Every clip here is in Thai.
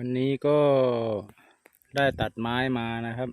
วันนี้ก็ได้ตัดไม้มานะครับ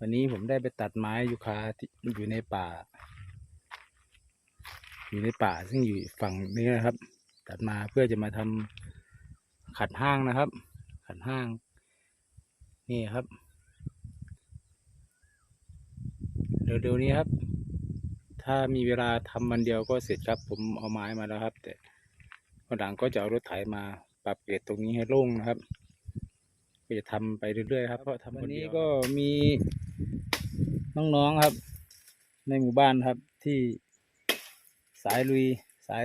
วันนี้ผมได้ไปตัดไม้ยูคาที่อยู่ในป่า อยู่ในป่าซึ่งอยู่ฝั่งนี้นะครับ ตัดมาเพื่อจะมาทำขัดห้างนะครับ ขัดห้าง นี่ครับเร็วๆนี้ครับ ถ้ามีเวลาทำวันเดียวก็เสร็จครับ ผมเอาไม้มาแล้วครับ แต่วันหลังก็จะเอารถไถมา ปรับเกรดตรงนี้ให้โล่งนะครับก็จะทำไปเรื่อยๆครับเพราะทำวันนี้ก็มีน้องๆครับ ในหมู่บ้านครับที่สายลุยสาย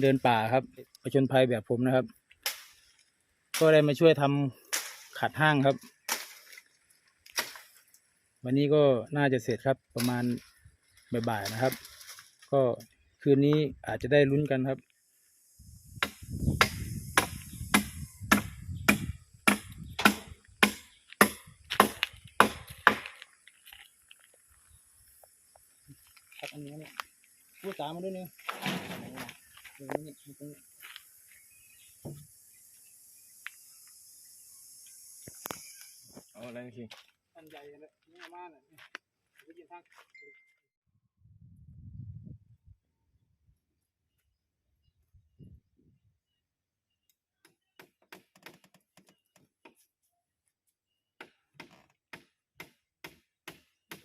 เดินป่าครับประชนภัยแบบผมนะครับ ก็ได้มาช่วยทำขัดห้างครับ วันนี้ก็น่าจะเสร็จครับประมาณบ่ายๆนะครับ ก็คืนนี้อาจจะได้ลุ้นกันครับครับอันนี้เนี่ยพูด ตามมาด้วยเนี่ยเดี๋ยวนี้ตรงนี้เอาอะไรสิอันใหญ่เลยนี่มาน่ะนี่ไปยืนทาง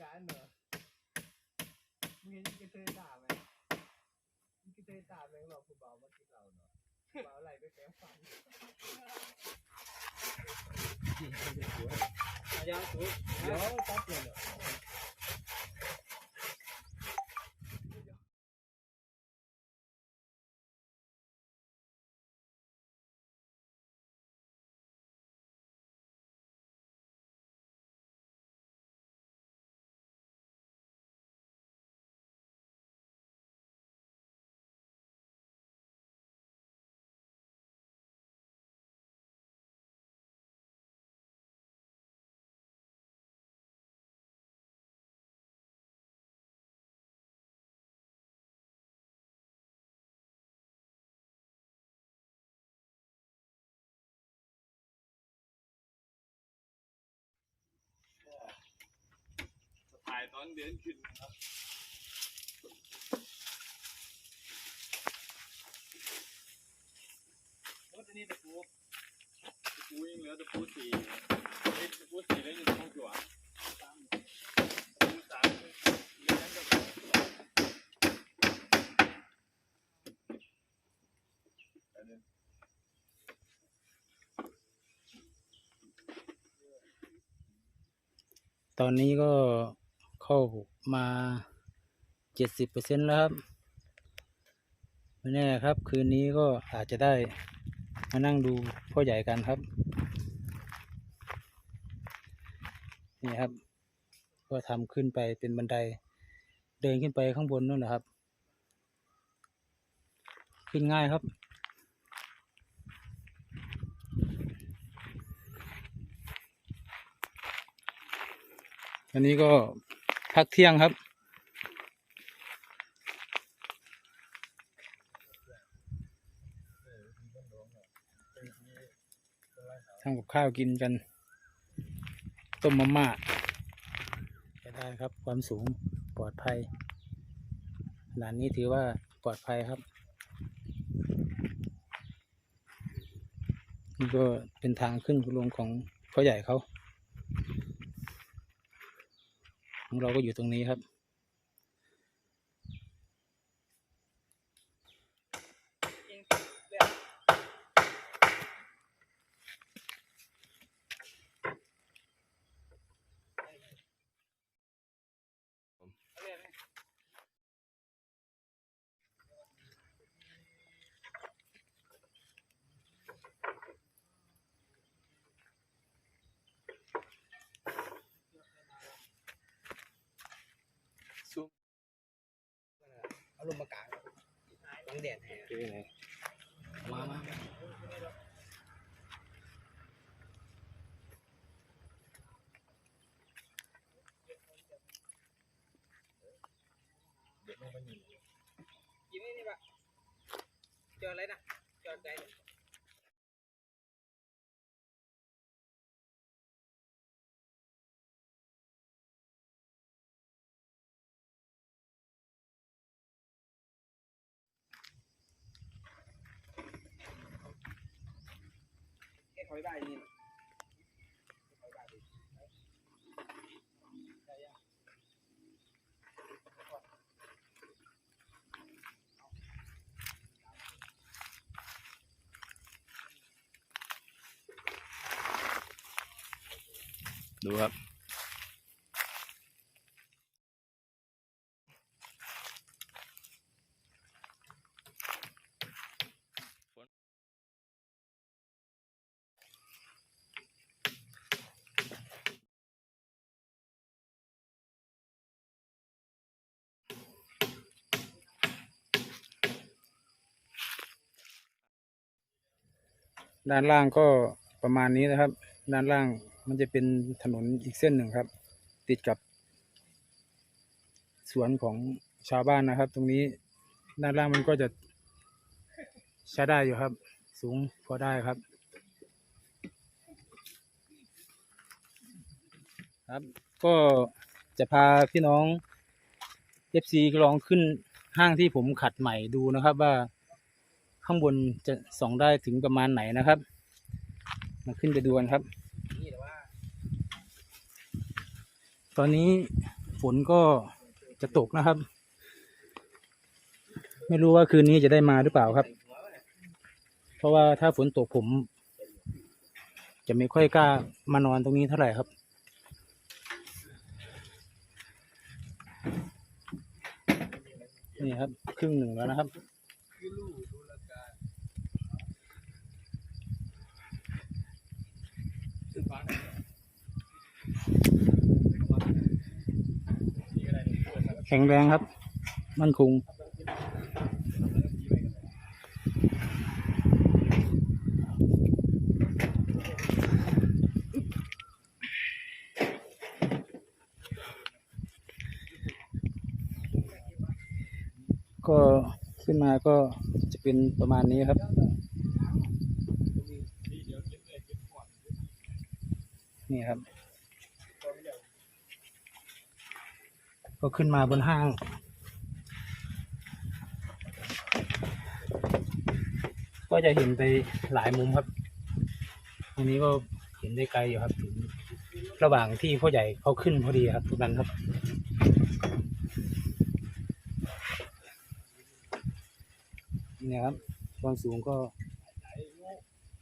การเหรอมึงเห็นกระเทยด่าไหม มึงกระเทยด่าไหมบอกผู้เบามาคิดเราเนาะเบาอะไรไปแก้ฟันอายังสูเดี๋ยวตัดเลยเหรอายตอนเดินขึ้นครับรถอันนี้ตะปูตะปูยังเหลือตะปูสี่เอ้ตะปูสี่แล้วยังต้องจั่วตะปูสามเหลือนั่นก็อันนี้ตอนนี้ก็ เข้ามาเจ็ดสิบเปอร์เซ็นแล้วครับไม่แน่ครับ คืนนี้ก็อาจจะได้มานั่งดูพ่อใหญ่กันครับ นี่ครับ ก็ทำขึ้นไปเป็นบันได เดินขึ้นไปข้างบนนู่นนะครับ ขึ้นง่ายครับอันนี้ก็ พักเที่ยงครับทำกับข้าวกินกัน ต้มมาม่าจะได้ครับ ความสูงปลอดภัยขนาดนี้ถือว่าปลอดภัยครับ นี่ก็เป็นทางขึ้นลงของพ่อใหญ่เขา ของเราก็อยู่ตรงนี้ครับ เอาลงมากลางบังแดดให้คือไงมามากินนี่นี่ปะเจออะไรนะเจอใจ อยได้นี่ดูครับ ด้านล่างก็ประมาณนี้นะครับ ด้านล่างมันจะเป็นถนนอีกเส้นหนึ่งครับ ติดกับ สวนของชาวบ้านนะครับ ตรงนี้ด้านล่างมันก็จะใช้ได้อยู่ครับ สูงพอได้ครับ ครับก็จะพาพี่น้อง FC ลองขึ้นห้างที่ผมขัดใหม่ดูนะครับว่า ข้างบนจะส่องได้ถึงประมาณไหนนะครับ มาขึ้นไปดูกันครับ ตอนนี้ฝนก็จะตกนะครับ ไม่รู้ว่าคืนนี้จะได้มาหรือเปล่าครับ เพราะว่าถ้าฝนตกผม จะไม่ค่อยกล้ามานอนตรงนี้เท่าไหร่ครับนี่ครับ ครึ่งหนึ่งแล้วนะครับ แข็งแรงครับ มั่นคงก็ขึ้นมาก็จะเป็นประมาณนี้ครับ นี่ครับ ก็ขึ้นมาบนห้าง ก็จะเห็นไปหลายมุมครับตรงนี้ก็เห็นได้ไกลอยู่ครับ ระหว่างที่พ่อใหญ่เขาขึ้นพอดีครับตรงนั้นครับเนี่ยครับความสูงก็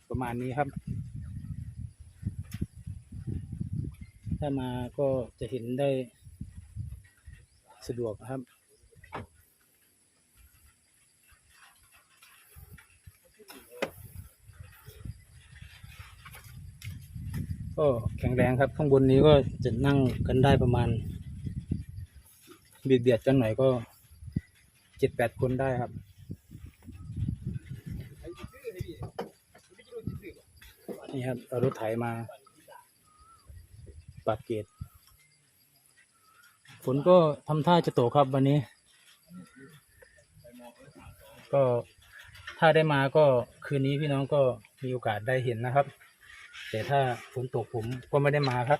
ประมาณนี้ครับ ถ้ามาก็จะเห็นได้ สะดวกครับก็แข็งแรงครับข้างบนนี้ก็จะนั่งกันได้ประมาณเบียดเบียดๆกันหน่อยก็เจ็ดแปดคนได้ครับนี่ครับเอารถไถมาปรับเกต ฝนก็ทำท่าจะตกครับวันนี้ ก็ถ้าได้มาก็คืนนี้พี่น้องก็มีโอกาสได้เห็นนะครับ แต่ถ้าฝนตกผมก็ไม่ได้มาครับ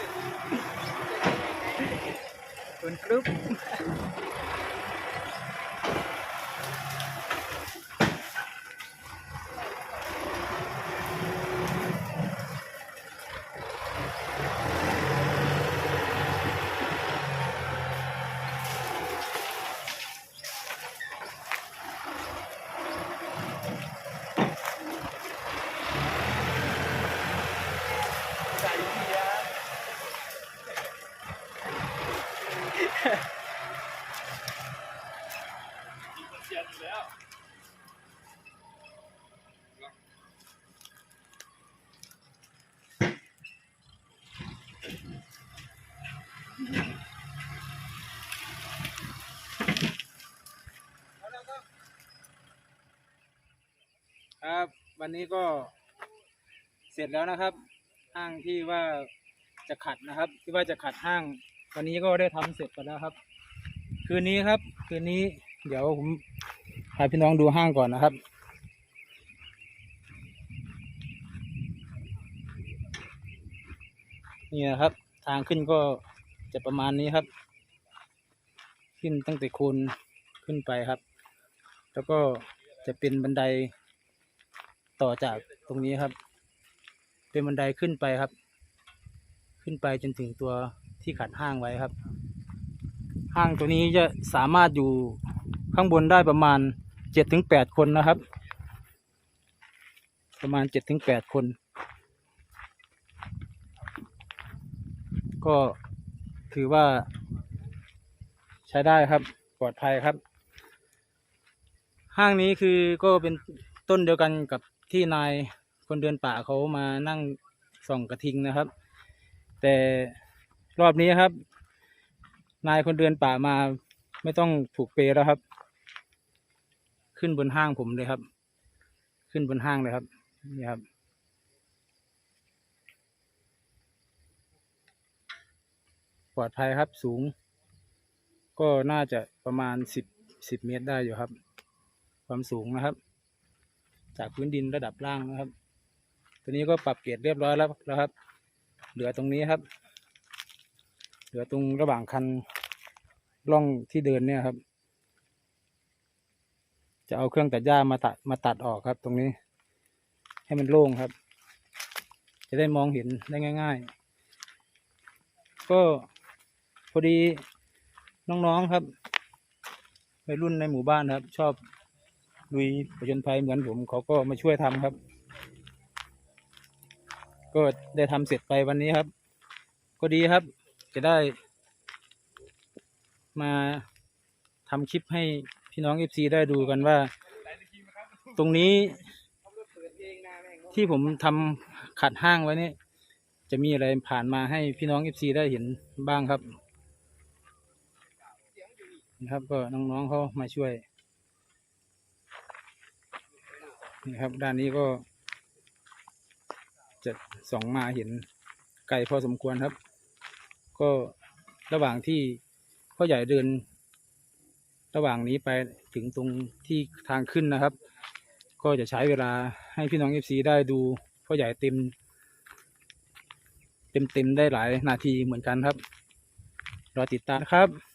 ครับวันนี้ก็เสร็จแล้วนะครับ ห้างที่ว่าจะขัดนะครับ ที่ว่าจะขัดห้าง วันนี้ก็ได้ทำเสร็จไปแล้วครับ คืนนี้ครับ คืนนี้เดี๋ยวผม พาพี่น้องดูห้างก่อนนะครับ นี่นะครับ ทางขึ้นก็จะประมาณนี้ครับ ขึ้นตั้งแต่โคนขึ้นไปครับ แล้วก็จะเป็นบันไดต่อจากตรงนี้ครับ เป็นบันไดขึ้นไปครับ ขึ้นไปจนถึงตัวที่ขัดห้างไว้ครับ ห้างตัวนี้จะสามารถอยู่ข้างบนได้ประมาณ เจ็ดถึงแปดคนนะครับ ประมาณเจ็ดถึงแปดคน ก็ถือว่า ใช้ได้ครับปลอดภัยครับ ห้างนี้คือก็เป็นต้นเดียวกันกับที่นายคนเดินป่าเขามานั่งส่องกระทิงนะครับ แต่รอบนี้ครับ นายคนเดินป่ามาไม่ต้องผูกเปแล้วครับ ขึ้นบนห้างผมเลยครับ ขึ้นบนห้างเลยครับ นี่ครับ ปลอดภัยครับสูง ก็น่าจะประมาณสิบสิบเมตรได้อยู่ครับ ความสูงนะครับ จากพื้นดินระดับล่างนะครับ ตัวนี้ก็ปรับเกรดเรียบร้อยแล้วแล้วครับ เหลือตรงนี้ครับ เหลือตรงระหว่างคันร่องที่เดินเนี่ยครับ จะเอาเครื่องตัดหญ้ามาตัดมาตัดออกครับ ตรงนี้ ให้มันโล่งครับ จะได้มองเห็นได้ง่าย ๆ ก็พอดีน้องๆครับวัยรุ่นในหมู่บ้านครับ ชอบลุยประจนภัยเหมือนผมเขาก็มาช่วยทำครับ ก็ได้ทำเสร็จไปวันนี้ครับ ก็ดีครับ จะได้มาทำคลิปให้ พี่น้องเอฟซีได้ดูกันว่า ตรงนี้ที่ผมทำขัดห้างไว้นี่จะมีอะไรผ่านมาให้พี่น้องเอฟซีได้เห็นบ้างครับนะครับก็น้องๆเขามาช่วยนี่ครับ ด้านนี้ก็จะส่องมาเห็นไกลพอสมควรครับ ก็ระหว่างที่พ่อใหญ่เดิน ระหว่างนี้ไปถึงตรงที่ทางขึ้นนะครับ ก็จะใช้เวลาให้พี่น้องเอฟซีได้ดูพ่อใหญ่เต็ม เต็มเต็มได้หลายนาทีเหมือนกันครับ รอติดตามครับ